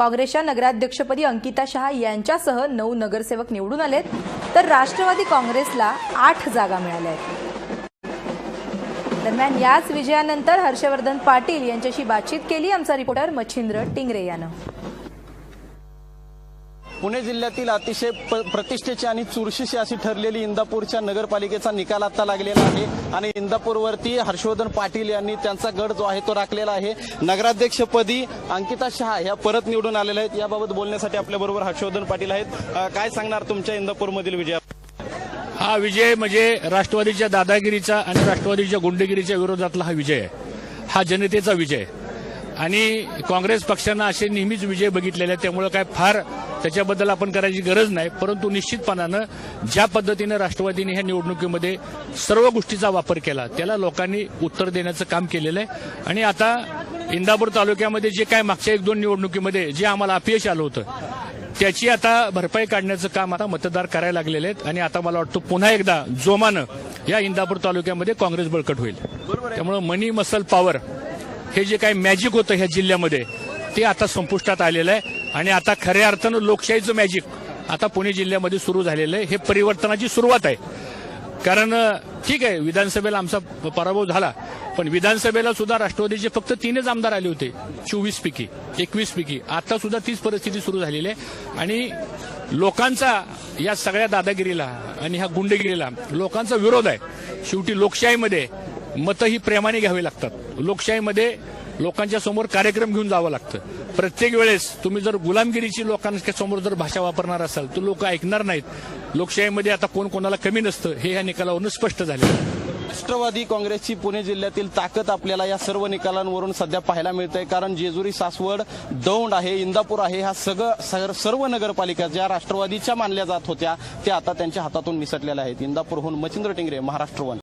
काँग्रेसच्या नगराध्यक्षपदी अंकिता शहा यांच्यासह नऊ नगरसेवक निवडून आलेत. तर राष्ट्रवादी काँग्रेसला आठ जागा मिळाल्या आहेत. दरम्यान याच विजयानंतर हर्षवर्धन पाटील यांच्याशी बातचीत केली. आमचा रिपोर्टर मच्छिंद्र टिंगरे यानं. पुणे जिल्ह्यातील अतिशय प्रतिष्ठेची आणि चुरशीशी अशी ठरलेली इंदापूरच्या नगरपालिकेचा निकाल आता लागलेला आहे. आणि इंदापूरवरती हर्षवर्धन पाटील यांनी त्यांचा गड जो आहे तो राखलेला आहे. नगराध्यक्षपदी अंकिता शहा ह्या परत निवडून आलेल्या आहेत. याबाबत बोलण्यासाठी आपल्याबरोबर हर्षवर्धन पाटील आहेत. काय सांगणार तुमच्या इंदापूरमधील विजया? हा विजय म्हणजे राष्ट्रवादीच्या दादागिरीचा आणि राष्ट्रवादीच्या गुंडगिरीच्या विरोधातला हा विजय आहे. हा जनतेचा विजय आहे. आणि काँग्रेस पक्षानं असे नेहमीच विजय बघितलेले आहेत. त्यामुळे काय फार त्याच्याबद्दल आपण करायची गरज नाही. परंतु निश्चितपणानं ज्या पद्धतीनं राष्ट्रवादीने ह्या निवडणुकीमध्ये सर्व गोष्टीचा वापर केला त्याला लोकांनी उत्तर देण्याचं काम केलेलं आहे. आणि आता इंदापूर तालुक्यामध्ये जे काय मागच्या एक दोन निवडणुकीमध्ये जे आम्हाला अपयश आलं होतं त्याची आता भरपाई काढण्याचं काम आता मतदार करायला लागलेले आहेत. आणि आता मला वाटतं पुन्हा एकदा जोमानं या इंदापूर तालुक्यामध्ये काँग्रेस बळकट होईल. त्यामुळे मनी मसल पॉवर हे जे काही मॅजिक होतं ह्या जिल्ह्यामध्ये ते आता संपुष्टात आलेलं आहे. आणि आता खऱ्या अर्थानं लोकशाहीचं मॅजिक आता पुणे जिल्ह्यामध्ये सुरू झालेलं आहे. हे परिवर्तनाची सुरुवात आहे. कारण ठीक आहे विधानसभेला आमचा पराभव झाला. पण विधानसभेला सुद्धा राष्ट्रवादीचे फक्त तीनच आमदार आले होते चोवीस पैकी एकवीस पैकी आता सुद्धा तीच परिस्थिती सुरू झालेली आहे. आणि लोकांचा या सगळ्या दादागिरीला आणि ह्या गुंडगिरीला लोकांचा विरोध आहे. शेवटी लोकशाहीमध्ये मतं ही प्रेमाने घ्यावी लागतात. लोकशाहीमध्ये लोकांच्या समोर कार्यक्रम घेऊन जावं लागतं. प्रत्येक वेळेस तुम्ही जर गुलामगिरीची लोकांच्या समोर जर भाषा वापरणार असाल तर लोक ऐकणार नाहीत. लोकशाहीमध्ये आता कोण कोणाला कमी नसतं हे या निकालावरून स्पष्ट झाले. राष्ट्रवादी काँग्रेसची पुणे जिल्ह्यातील ताकद आपल्याला या सर्व निकालांवरून सध्या पाहायला मिळते कारण जेजुरी सासवड दौंड आहे इंदापूर आहे ह्या सगळं सर- सर्व नगरपालिका ज्या राष्ट्रवादीच्या मानल्या जात होत्या त्या आता त्यांच्या हातातून निसटलेल्या आहेत. इंदापूरहून मच्छिंद्र टिंगरे महाराष्ट्र वन.